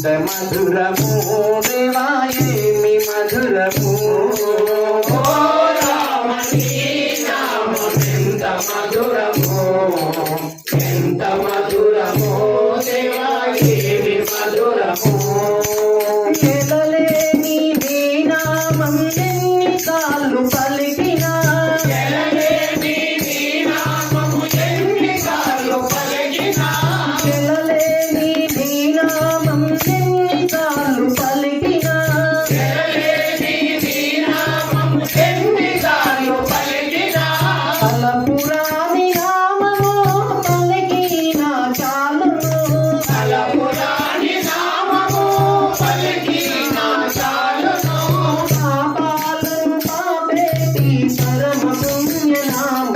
ఎంత మధురము దేవాయేమి మధురము ఎంత మధురము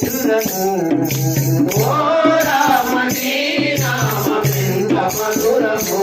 మధురము ఓ నామ మధురము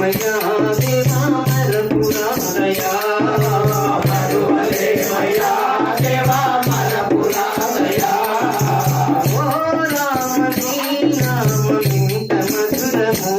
మయా దేవా మరపురాదయా మరువలే మయా దేవా మరపురాదయా ఓ రామ నీ నామ ఇంత మధురము